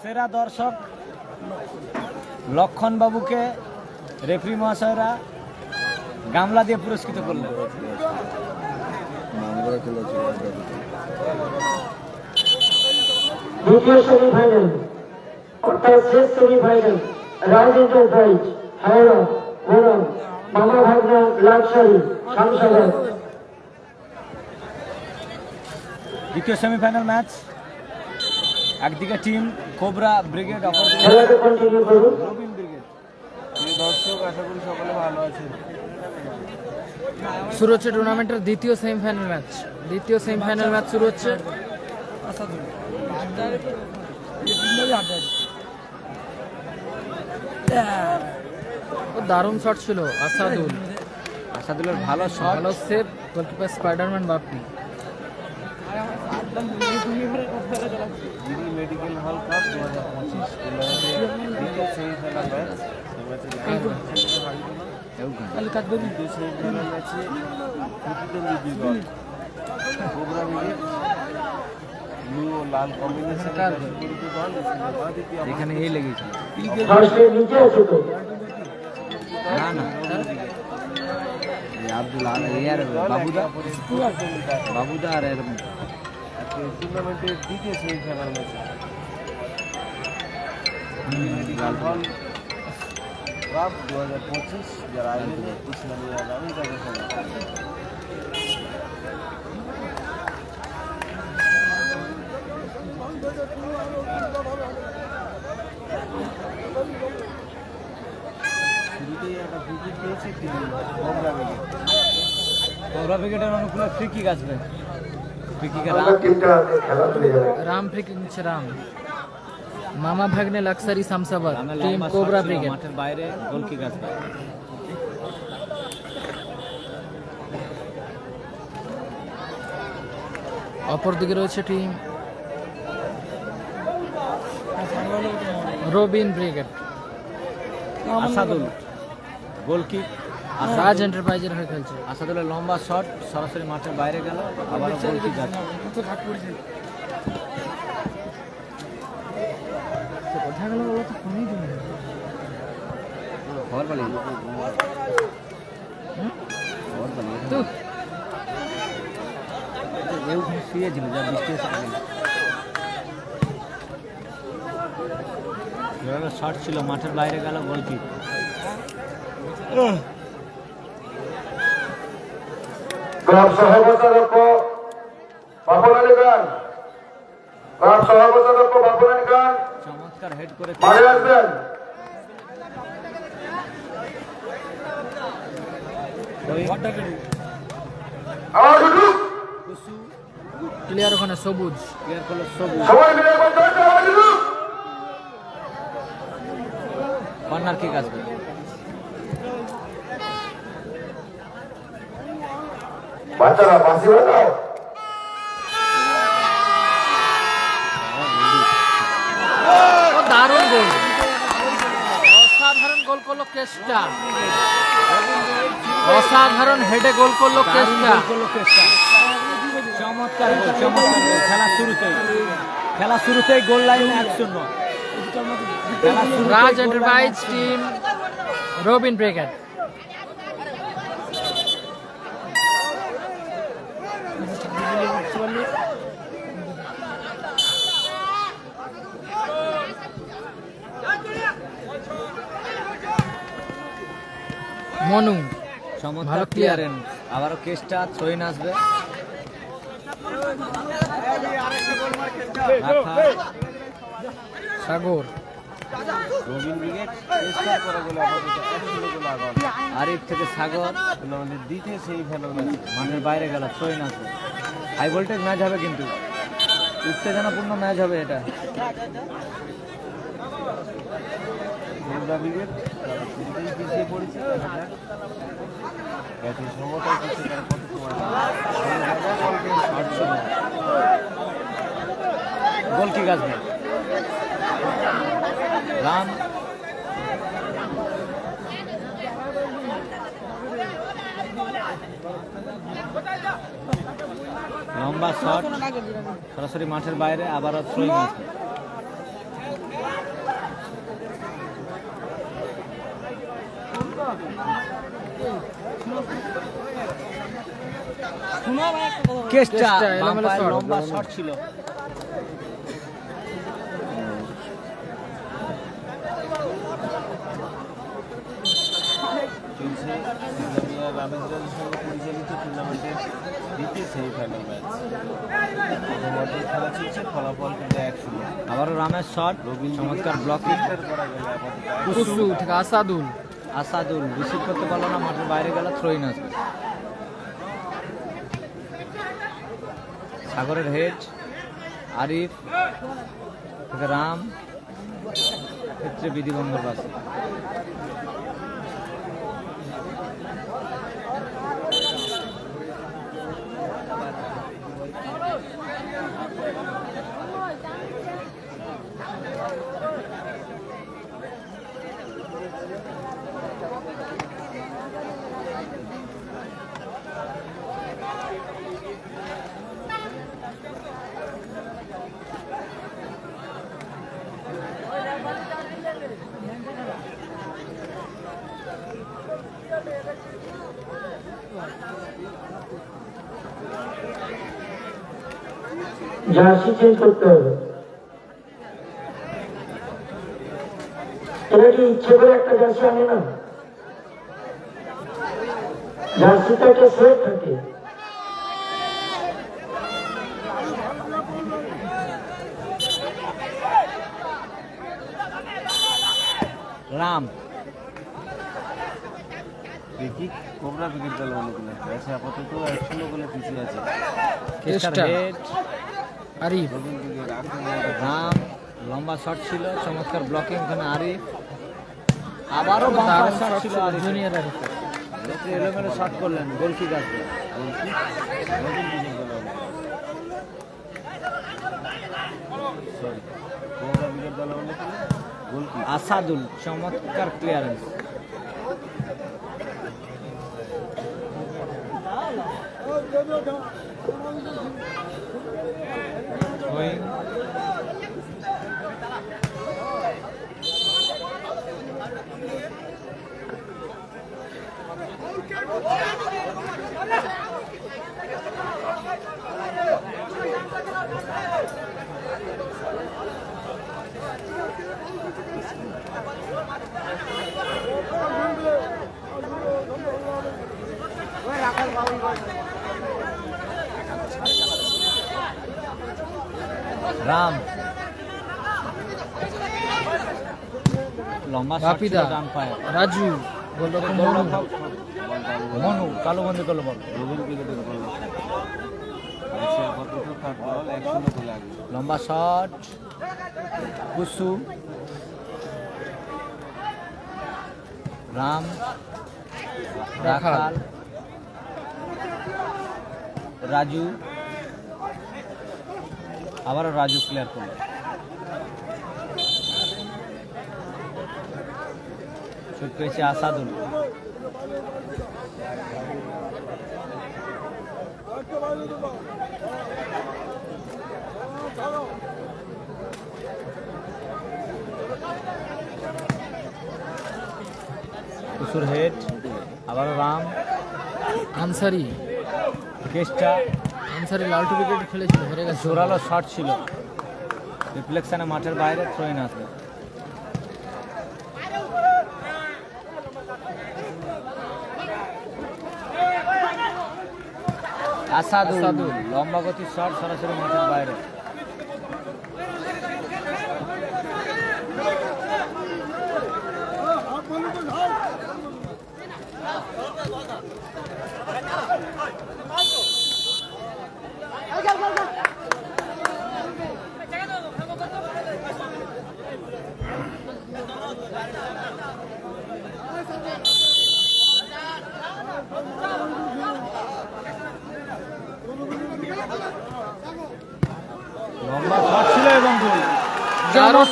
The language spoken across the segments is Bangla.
সেরা দর্শক লক্ষণ বাবুকে রেফরি মহাশয়রা গামলা দিয়ে পুরস্কৃত করলেন। দ্বিতীয় সেমিফাইনাল অর্থাৎ শেষ সেমিফাইনাল রাইড এন্টারপ্রাইজ হাওড়া বনাম মামা ভাগনা লাক্সারি সাংসদ দ্বিতীয় সেমিফাইনাল ম্যাচ একদিকে টিম কোবরা ব্রিগেড অপরদিকে খেলাকে কন্টিনিউ করুন রবিন ব্রিগেড। দর্শক আশা করি সকলে ভালো আছে শুরু হচ্ছে টুর্নামেন্টের দ্বিতীয় সেমিফাইনাল ম্যাচ। দ্বিতীয় সেমিফাইনাল ম্যাচ শুরু হচ্ছে। ও দারুণ শট ছিল আসাদুল। আসাদুলের ভালো শট। ভালো সেভ গোলকিপার স্পাইডারম্যান বাপি প্রতিদ্বন্দ্বী দুই দল কোবরা ব্রিগেড ব্লু ও লাল কম্বিনেশন দল এখানে বাঁ দিকে এখানে এই লেগেছিল ফার্স্টের নিচে আছে তো না না। এই আব্দুল আল এই আর বাবুদা বাবুদা আর এর টুর্নামেন্টের দ্বিতীয় সেমিফাইনাল ম্যাচে হল কাপ দু হাজার পঁচিশ যার আয়োজনে নামে তাকে শুরুতেই একটা উইকেট পেয়েছে তিনি কোবরা ব্রিগেড কোবরা ব্রিগেডের অনুকূলে ফ্রি কিক আসবে রাম ফ্রিক নিচ্ছে রাম। মামা ভাগ্নে লাক্সারি সামসাবাদ রামের টিম কোবরা ব্রিগেড মাঠের বাইরে গোল কিক আসবে অপরদিকে রয়েছে team Robin brigade Asadul goal kick Raj এন্টারপ্রাইজের হয়ে খেলছে। আসাদুলের লম্বা শট সরাসরি মাঠের বাইরে গেল আবার গোল কিক আছে। কোথায় গেল বলো তো ফোনই দিন খবর পালি? খবর পালি। তো। এ ওখানে শুয়েছিল যা বৃষ্টি এসে শট ছিল মাঠের বাইরে গেল গোল কিক ক্লাব সহসভাপতি বাপন আলী খান। ক্লাব সহসভাপতি বাপন আলী খান। চমৎকার হেড করে আসবেন। আওয়াজ উঠুক। কুসু প্লেয়ার ওখানে সবুজ। করল সবুজ। সবাই মিলে বলতে আওয়াজ উঠুক। কর্নার কিক আসবে। বাচ্চারা বাসি বাজাও দারুণ গোল। অসাধারণ গোল করল কেসটা। অসাধারণ হেডে গোল করল কেসটা। চমৎকার চমৎকার খেলা শুরুতেই। খেলা শুরুতেই গোল লাইন এক শূন্য Raj enterprise team Robin brigade. Manu. ভালো। ক্লিয়ারেন্স আবারও কেসটা থ্রোইন আসবে। সাগর। আরিফ থেকে সাগর টুর্নামেন্টের দ্বিতীয় সেমিফাইনাল ম্যাচে মাঠের বাইরে গেল থ্রোইন আসবে। হাই ভোল্টেজ ম্যাচ হবে কিন্তু। উত্তেজনাপূর্ণ ম্যাচ হবে এটা। কোবরা ব্রিগেড তারা শুরুতেই পিছিয়ে পড়েছে ব্যাটিং সমতায় কিছু তারা কত সময় শট ছিল গোল কিক আসবে রান। লম্বা শট। সরাসরি মাঠের বাইরে আবারও থ্রোয়িং আছে। কেসটা। লম্বা শট ছিল চলছে রামেন্দ্রের সঙ্গে পরিচালিত টুর্নামেন্টের দ্বিতীয় সেমিফাইনাল ম্যাচ প্রথমার্ধের খেলা চলছে। ফলাফল কিন্তু এক শূন্য আবারও রামের শট চমৎকার ব্লকিং উদ্ধার করা গেলে আপাতত কুসু আসাদুল। আসাদুল, রিসিভ করতে পারল না, মাঠের বাইরে গেল থ্রোইন আসবে সাগরের হেড আরিফ, রাম, ক্ষেত্রে বিধিবন্ধর পাশে জার্সি চেঞ্জ করতে হবে। এটা কি ইচ্ছে করে একটা জার্সি আনে না জার্সিটা একটা সেট থাকে। রাম। দেখি কোবরা আছে। আপাতত এক শূন্য গোলে পিছিয়ে আছে। আরিফ। রাম লম্বা শট ছিল চমৎকার ব্লকিং ওখানে আরিফ। আবারও বাম্পার শট ছিল জুনিয়র আরিফ এলোমেলো শট করলেন গোলকি রবীন্দ্র ব্রিগেড দল সরি কোবরা ব্রিগেড দল অনুকূলে বাপিদা রাজু মনু কালো বন্ধু করল বল লম্বা শট কুসু রাম রাখাল। রাখাল রাজু আবারও রাজু ক্লিয়ার করল শুট পেয়েছে আসাদুল। কুসুর হেড আবারও রাম। আনসারি। কেসটা আনসারি লালটু উইকেট খেলেছিল হেরে গেছে। জোরালো শট ছিল। রিফ্লেকশনে মাঠের বাইরে থ্রোইন আসবে। আসাদুল। লম্বা গতির শট সরাসরি মাঠের বাইরে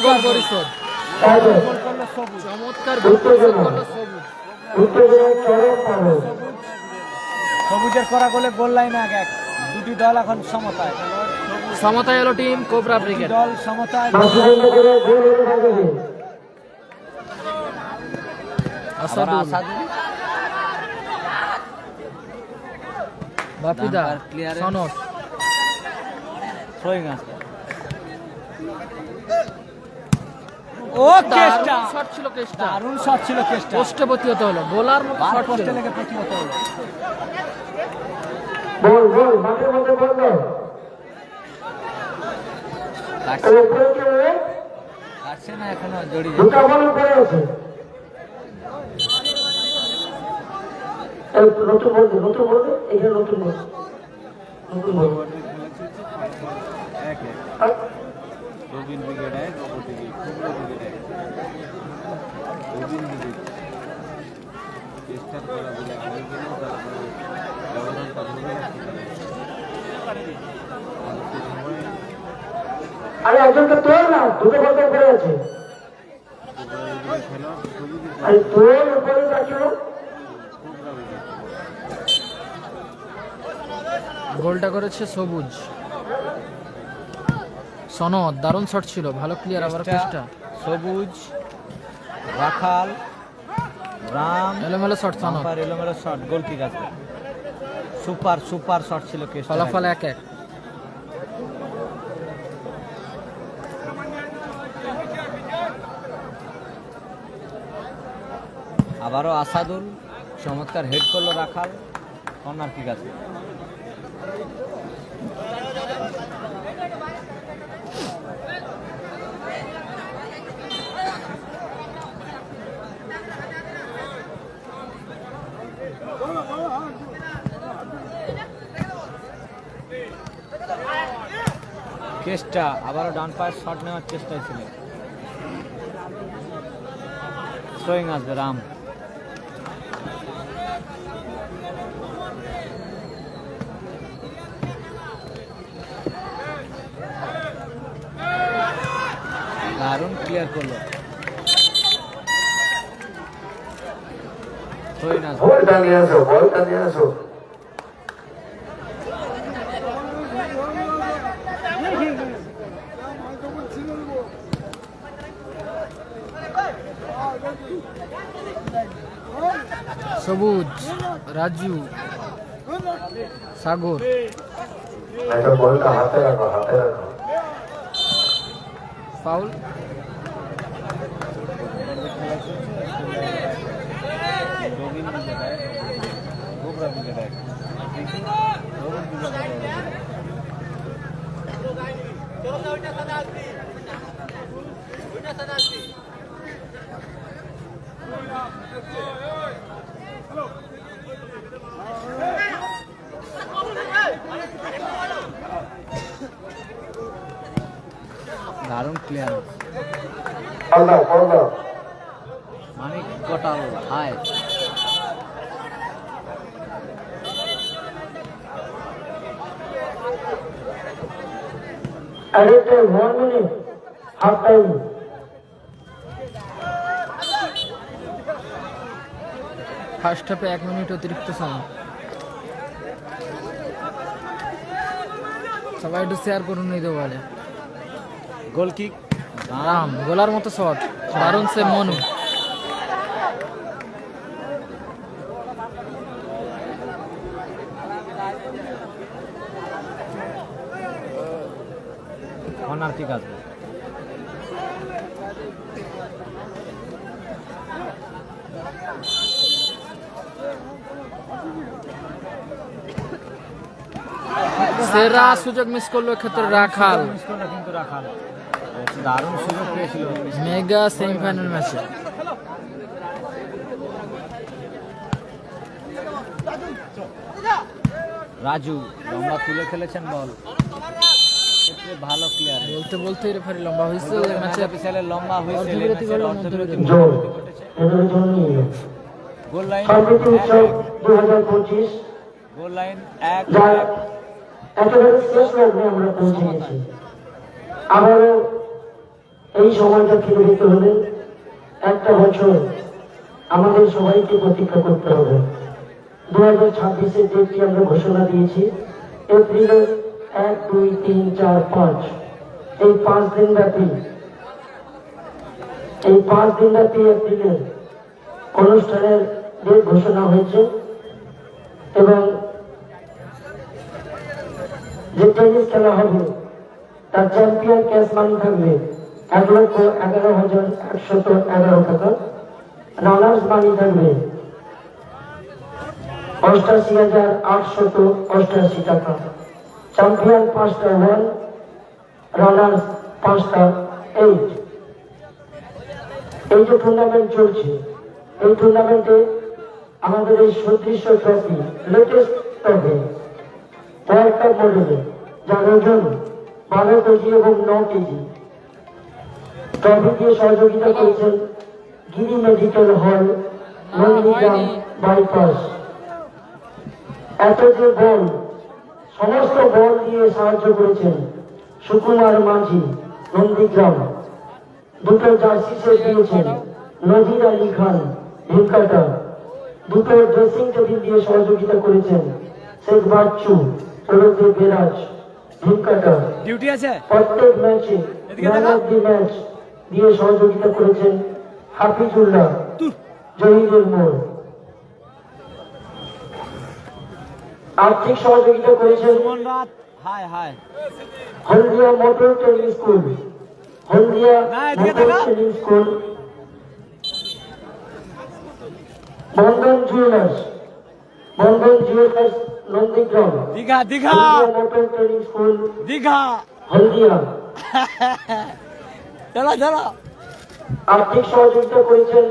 গোল পরিশোধ চমৎকার গোল পরিশোধ করল সবুজের করা গোলে গোল লাইন এক এক। দুটি দল এখন সমতায়। সমতায় এলো টিম কোবরা ব্রিগেড দল সমতায়। বাপিদা ডানপার থ্রোয়িং আসবে ও কেসটা। শট ছিল কেসটা। দারুণ শট ছিল কেসটা। পোস্টে প্রতিহত হলো গোলার মতো শট পোস্টে লেগে প্রতিহত হলো। বল বল মাঠের মধ্যে বল দাও। কাটছে না এখনও জড়িয়ে দুটা বল উপরে আছে। নতুন বল নতুন বল এখানে নতুন বল। নতুন বল। এক এক আর রবিন ব্রিগেড এক ওদিকে কুমড়ো ব্রিগেড এক। রবিন ব্রিগেড চেষ্টা করা বলে ব্যবধানটা ধরে আরে একজনকে তোর না দুটো আছে। আরে তোর উপরে গোলটা করেছে সবুজ। সনদ দারুণ শট ছিল ভালো ক্লিয়ার আবার কেসটা সবুজ রাখাল রাম এলোমেলো শট সনদ। এলোমেলো শট গোল কিক আসবে সুপার সুপার শট ছিল কেসটা ফলাফল এক এক। আবারও আসাদুল চমৎকার হেড করল রাখাল কর্নার কিক আসবে কেসটা আবারও ডান পায়ের শট নেওয়ার চেষ্টায় ছিল। থ্রোয়িং আসবে, রাম। দারুণ ক্লিয়ার করল। থ্রোয়িং আসবে। বলটা নিয়ে আসো বলটা নিয়ে আসো সবুজ রাজু সাগর। ফাউল খেলা চলছে রবিন ব্রিগেড এক কোবরা ব্রিগেড এক দেখি রবিন ব্রিগেড এক দারুণ ক্লিয়ার মানিক কটাল ফার্স্ট হাফে এক মিনিট অতিরিক্ত সময় সবাই একটু শেয়ার করুন এই বলে। গোল কিক রাম গোলার মতো শট দারুণ সে মনু। কর্নার কিক আসবে সেরা সুযোগ মিস করল ক্ষেত্রে রাখাল। মিস করল কিন্তু রাখাল। দারুণ সুযোগ পেয়েছিল। মেগা সেমিফাইনাল ম্যাচে। রাজু লম্বা তুলে খেলেছেন বল। ভালো প্লেয়ার বলতে বলতে রেফারি লম্বা হয়েছে ম্যাচে বিশালে লম্বা হয়েছে। গোল লাইন গোল লাইন এক এক। একেবারে শেষ লগ্নে আমরা পৌঁছে গেছি। আবারও এই সময়টা ফিরে যেতে হলে একটা বছর আমাদের সবাইকে প্রতীক্ষা করতে হবে। দু হাজার ছাব্বিশের ডেটটি আমরা ঘোষণা দিয়েছি, এপ্রিলের এক, দুই, তিন, চার, পাঁচ, এই পাঁচ দিন ব্যাপী, এই পাঁচ দিন ব্যাপী এপ্রিলের অনুষ্ঠানের ডেট ঘোষণা হয়েছে এবং যে টেনিস খেলা হবে, তার চ্যাম্পিয়ন ক্যাশ মানি থাকবে। এক লক্ষ এগারো হাজার একশত এগারো টাকা রানার্স মানি থাকবে। অষ্টাশি হাজার আটশত অষ্টাশি টাকা। চ্যাম্পিয়ন পাঁচটা ওয়ান রানার্স পাঁচটা এইট। এই যে টুর্নামেন্ট চলছে, এই টুর্নামেন্টে আমাদের এই সদৃশ্য ট্রফি লেটেস্ট ট্রফি কাপ মডেলে যার ওজন বারো কেজি এবং ন কেজি। ট্রফি দিয়ে সহযোগিতা করেছেন। গিরি মেডিকেল হল নন্দীগ্রাম বাইপাস এত যে বল সমস্ত বল দিয়ে সাহায্য করেছেন সুকুমার মাঝি নন্দীগ্রাম দুটো জার্সি সেট দিয়েছেন নজির আলী খান ভীমকাটা দুটো ড্রেসিং টেবিল দিয়ে সহযোগিতা করেছেন শেখ বাচ্চু ওরফে বেরাজ আছে? প্রত্যেক ম্যাচে ম্যান অফ দি ম্যাচ দিয়ে সহযোগিতা করেছেন হাফিজুল্লাহ জহিদুল মোড়। আর্থিক সহযোগিতা করেছেন Haldia motor training school. Haldia motor training school. Bandhan jewellers. Bandhan jewellers Nandigram. Digha Digha. Motor training school. Digha. Haldia. চলো চলো আর্থিক সহযোগিতা করেছেন।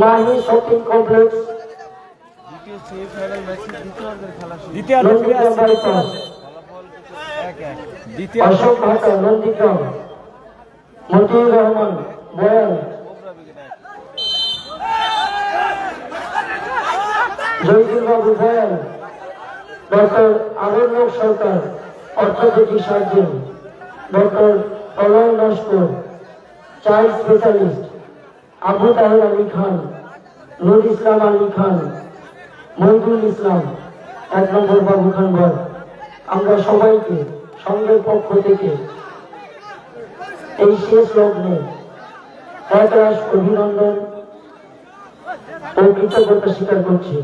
Mahi shopping complex. দ্বিতীয় দ্বিতীয় Ashok Bhata Nandigram. Motiur Rahman Boyal Boyal doctor Sarkar orthopaedic surgeon. Doctor Pralay Naskar child specialist Abu Taher Ali Khan, Nur Islam Ali Khan Mohidul Islam, এক নম্বর বাবু খানগর আমরা সবাইকে সঙ্গের পক্ষ থেকে এই শেষ লগ্নে একরাশ অভিনন্দন ও কৃতজ্ঞতা স্বীকার করছি।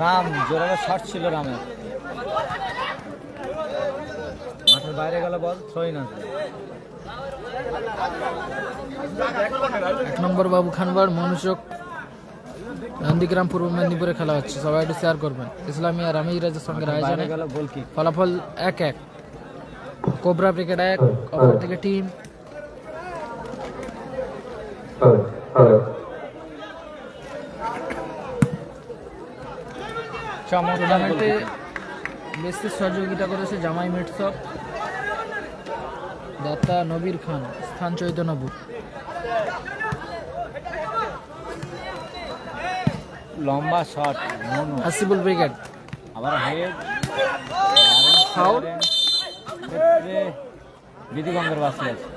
রাম, জোরালো শট ছিল রামের মাঠের বাইরে গেল বল ছয় না। এক নম্বর বাবু খানবার মনোযোগ। নন্দীগ্রাম পূর্ব মেদিনীপুরে খেলা হচ্ছে। সবাই একটু শেয়ার করবেন। ইসলামিয়া রামিজ রাজের সঙ্গে বাইরে আয়োজনে গেল ফলাফল এক এক। কোবরা ব্রিগেড এক অপর থেকে টিম টুর্নামেন্টে বেশি সহযোগিতা করেছে জামাই মিটসপ দাতা নবীর খান স্থান চৈতন্যপুর। লম্বা শট হাসিবুল ব্রিগেড। আবার হেড। ফাউল ক্ষেত্রে বিধিগঙ্গের বাসি আছে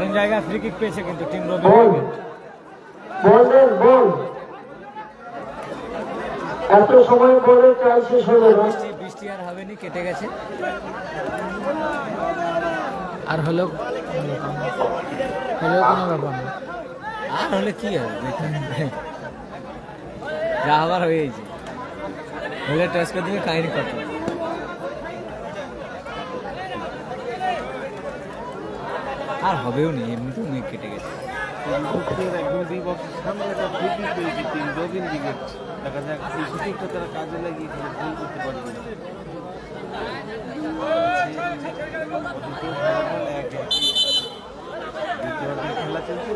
দারুণ জায়গায় ফ্রি কিক পেয়েছে কিন্তু টিম রবি এত সময় পরে শেষ হলো বৃষ্টি বৃষ্টি আর হবে নি কেটে গেছে। আর হলেও হলেও কোনো ব্যাপার না। আর হলে কি হবে? যা হবার হয়েছে হলে টেস্ট করে দিবে কাহিনী কত? আর হবেও নি এমনিতেও মেঘ কেটে গেছে। একদম দুই বছর সামনে একটা দেখা যাক এই সুযোগটা তারা কাজে লাগিয়ে করতে পারবে খেলা চলছে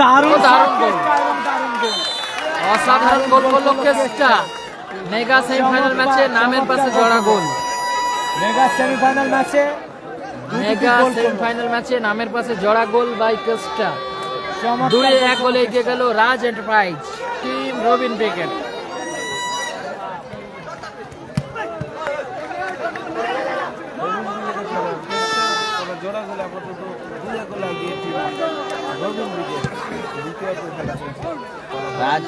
দারুণ দারুণ গোল অসাধারণ গোল করল কেসটা। মেগা সেমিফাইনাল ম্যাচে নামের পাশে জোড়া গোল। মেগা সেমিফাইনাল ম্যাচে মেগা সেমিফাইনাল ম্যাচে নামের পাশে জোড়া গোল বাই কোস্টা দুই এক গোলে। এগিয়ে গেল রাজ এন্টারপ্রাইজ টিম রবিন চলছে রাজ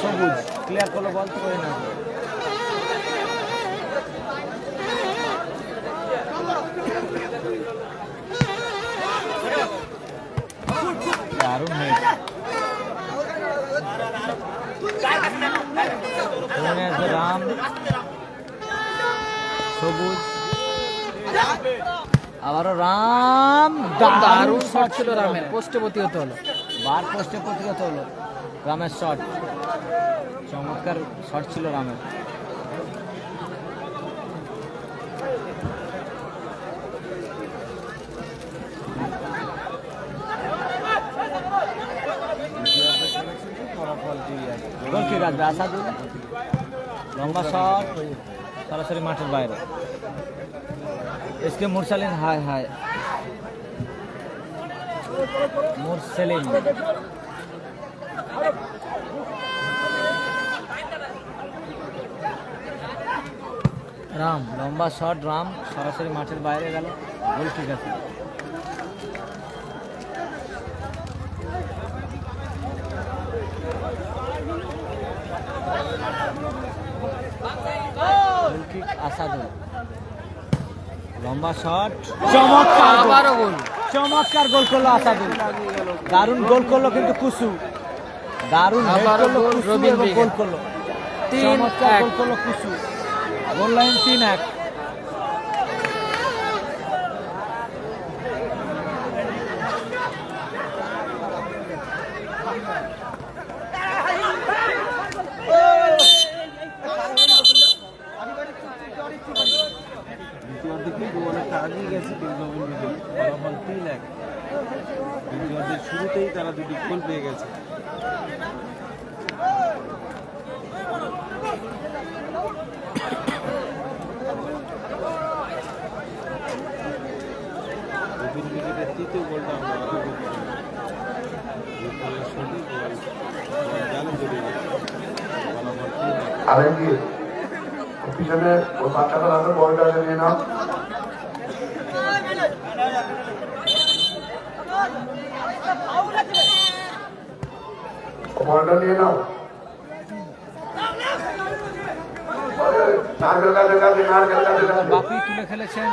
সবুজ ক্লিয়ার করল বল করে না। রাম সবুজ আবারও রাম, দারুণ শট ছিল রামের, পোস্টে প্রতিহত হলো। বার পোস্টে প্রতিগত হলো। রামের শট চমৎকার শট ছিল রামের ফলাফল দুই এক গোল কি রাখবে আসাদুল। লম্বা শট সরাসরি মাঠের বাইরে। এসকে মুরসালিন, হায় হায়। মুরসালিন রাম লম্বা শট রাম সরাসরি মাঠের বাইরে গেল। গোল ঠিক আছে। আসাদুল। লম্বা শট চমৎকার আবারও গোল। চমৎকার গোল করল আসাদুল। দারুণ গোল করল কিন্তু কুসু। দারুণ গোল করল। তিন চমৎকার। গোল করল কুসু। গোল লাইন তিন এক দ্বিতীয়ার্ধে কিন্তু অনেকটা আগিয়ে গেছে কিন্তু রবিন ব্রিগেড ফলাফল তিন এক দ্বিতীয়ার্ধের শুরুতেই তারা দুটি গোল পেয়ে গেছে রবিন ব্রিগেডের তৃতীয় গোলটা আমরা লক্ষ্য করতে পারি। যে গোলের সঠিক গোল জালে জড়িয়ে গেছে ফলাফল তিন এক আলমগীর পিছনে ও বাচ্চাটা আছে বলটা নিয়ে নাও। বলটা নিয়ে নাও। বাপি তুলে খেলেছেন।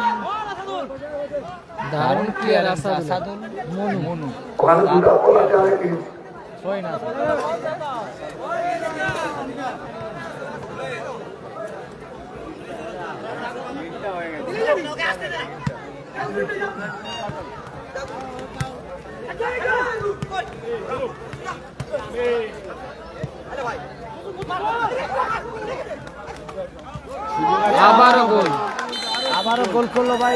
দারুণ ক্লিয়ার আসাদুল। মনু মনু ওখানে দুটো বল আছে না। আবারও গোল। আবারও গোল করল ভাই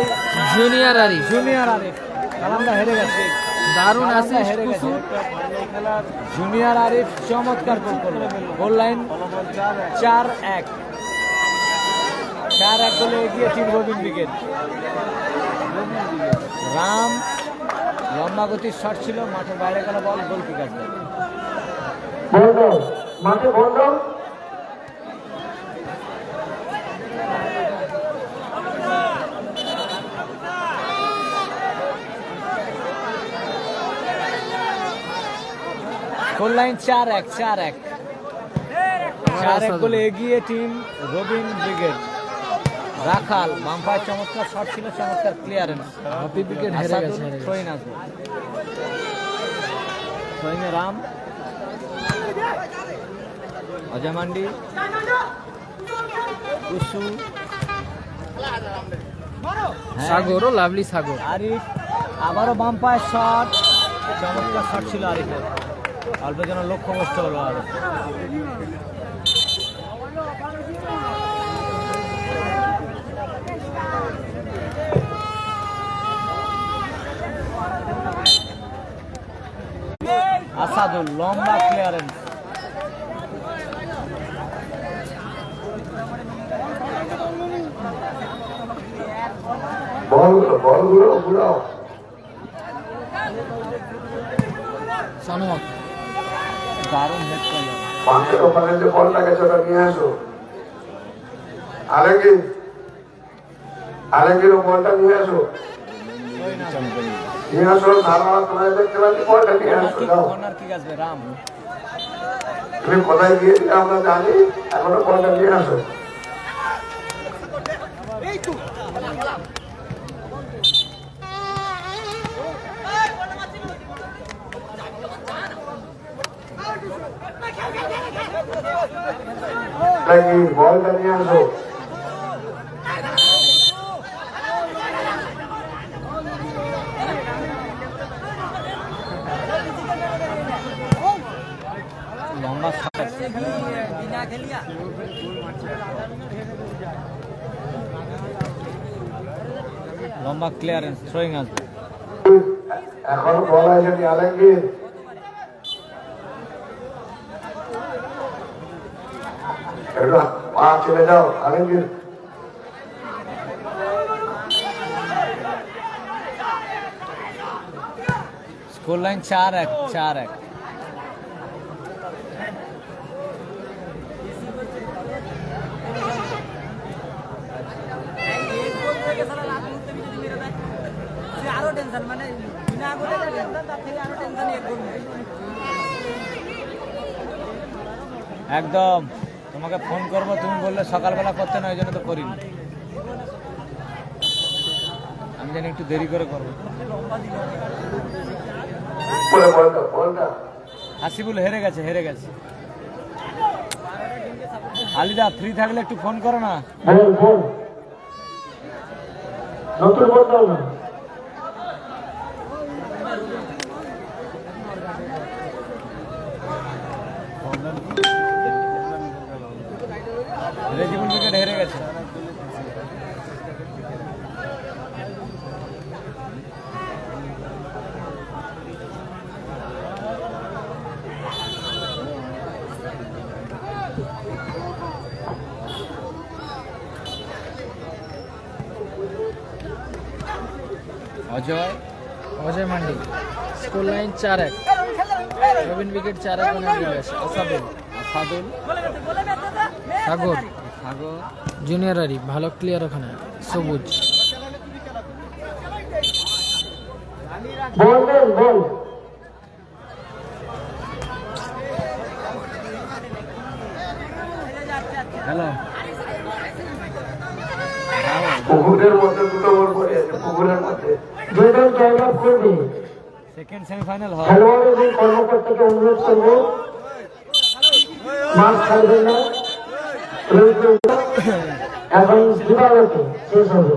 জুনিয়র আরিফ জুনিয়র আরিফ কালামদা হেরে গেছে। দারুণ গেছে। জুনিয়র আরিফ চমৎকার গোল করল। গোল লাইন চার এক। চার এক গোলে এগিয়ে টিম রবিন ব্রিগেড রাম লম্বা গতির শট ছিল মাঠের বাইরে গেল বল গোল কিক আসবে মাঠে বন্ধ চার এক চার এক। চার এক গোলে এগিয়ে team Robin brigade Rakhal bumper চমৎকার শট ছিল চমৎকার ক্লিয়ারেন্স হপি ব্রিগেড হেরে গেছে হেরে আসবে সইনে রাম। অজয় মান্ডি। কুসু। হ্যাঁ, সাগর ও লাভলি সাগর। আরিফ। আবারও বাম্পার শট চমৎকার শট ছিল আরিফের। অল্প যেন লক্ষ্য কষ্ট হলো আর। আসাদুল লম্বা ক্লিয়ারেন্স বলগুলো বলগুলো ঘুরাও। সানোয়ার দারুণ হেড করল মাঠের ওখানে যে বলটা গেছে ওটা নিয়ে আসো। আলেঙ্গি আলেঙ্গির নিয়ে আসো। নিয়ে আসো ধারণা তোমায় দেখতে পাচ্ছি কর্নার কিক তুমি কোথায় গিয়েছিলে আমরা জানি এখনও বলটা নিয়ে আসো। বলটা নিয়ে আসো লম্বা shot। লম্বা ক্লিয়ারেন্স থ্রোয়িং আসবে এখনও বল আসেনি আলেঙ্গির পা চলে যাও আলেঙ্গির। স্কোর লাইন চার এক চার এক আরও টেনশন মানে বিনা টেনশন তার থেকে আরও টেনশন এক একদম। তোমাকে ফোন করব তুমি বললে সকালবেলা করতে না ওই জন্য তো করিনি। আমি জানি একটু দেরি করে করব। হাসিবুল হেরে গেছে হেরে গেছে। আলিদা ফ্রি থাকলে একটু ফোন করো না। বল নতুন বল দাও না রেজিবুল উইকেট হেরে গেছে অজয়? অজয় মান্ডি। স্কোর লাইন চার এক। উইকেট চার আসাদুল। আসাদুল। সাগর। সাগর জুনিয়র ভালো ক্লিয়ার ওখানে। সবুজ। হ্যালো পুকুরের মধ্যে দুটো বল পড়ে আছে মধ্যে। করবে। সেকেন্ড সেমিফাইনাল হয় খেলোয়াড় এবং কর্মকর্তাকে অনুরোধ করব মাঠ ছাড়বে না। রৌদ্র এবং শেষ হবে।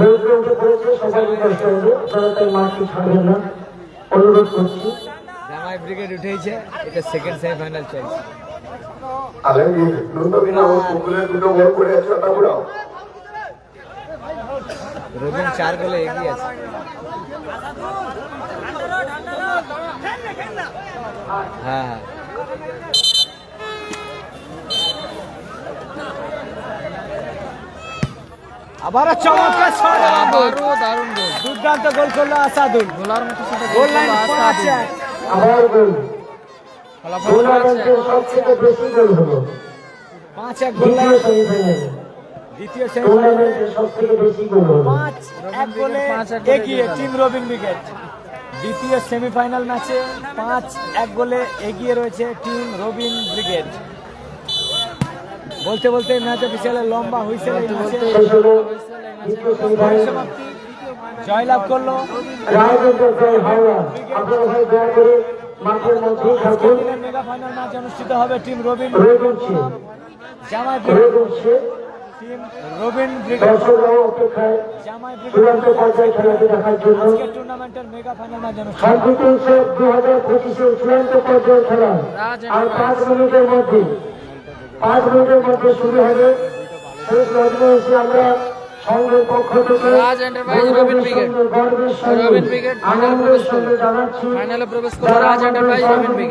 রৌদ্র উঠে পড়েছে কষ্ট হবে আপনারা তাই মাঠকে ছাড়বেন না। অনুরোধ করছি। জামাই ব্রিগেড উঠেছে এটা সেকেন্ড সেমিফাইনাল চলছে। আলেঙ্গির নন্দবিনা ও দুটো রবিন চার গোলে এগিয়ে আছে। হ্যাঁ আবারও চমৎকার shot আবারও দারুণ গোল। দুর্দান্ত গোল করল আসাদুল। গোলার মতো সেটা গোল লাইন করল পাঁচ এক আবার গোল। ফলাফল পাঁচ এক। টুর্নামেন্টের সব থেকে বেশি গোল হলো। পাঁচ এক গোল দ্বিতীয় লাইন দ্বিতীয় সেমিফাইনালে টুর্নামেন্টের বেশি গোল হলো। পাঁচ এক গোলে এগিয়ে টিম রবিন উইকেট দ্বিতীয় সেমিফাইনাল ম্যাচে পাঁচ এক গোলে এগিয়ে রয়েছে টিম রবিন ব্রিগেড। বলতে বলতে ম্যাচ অফিসিয়ালের লম্বা হুইসেল জয়লাভ করল। মেগা ফাইনাল ম্যাচ অনুষ্ঠিত হবে টিম রবিন। জামাই টিম রবিন ব্রিগেড জামাই ব্রিগেড চূড়ান্ত পর্যায়ে খেলাটি দেখার জন্য আজকের টুর্নামেন্টের মেগা ফাইনাল ম্যাচ অনুষ্ঠিত উৎসব দু হাজার পঁচিশের চূড়ান্ত পর্যায়ে খেলা। আর পাঁচ মিনিটের মধ্যে পাঁচ মিনিটের মধ্যে শুরু হবে। শেষ লগ্নে এসে আমরা সংঘের পক্ষ থেকে Raj enterprise Robin brigade. Robin brigade ফাইনালে প্রবেশ সঙ্গে করল। জানাচ্ছি ফাইনালে প্রবেশ করল রাজ এন্টারপ্রাইজ রবিন ব্রিগেড।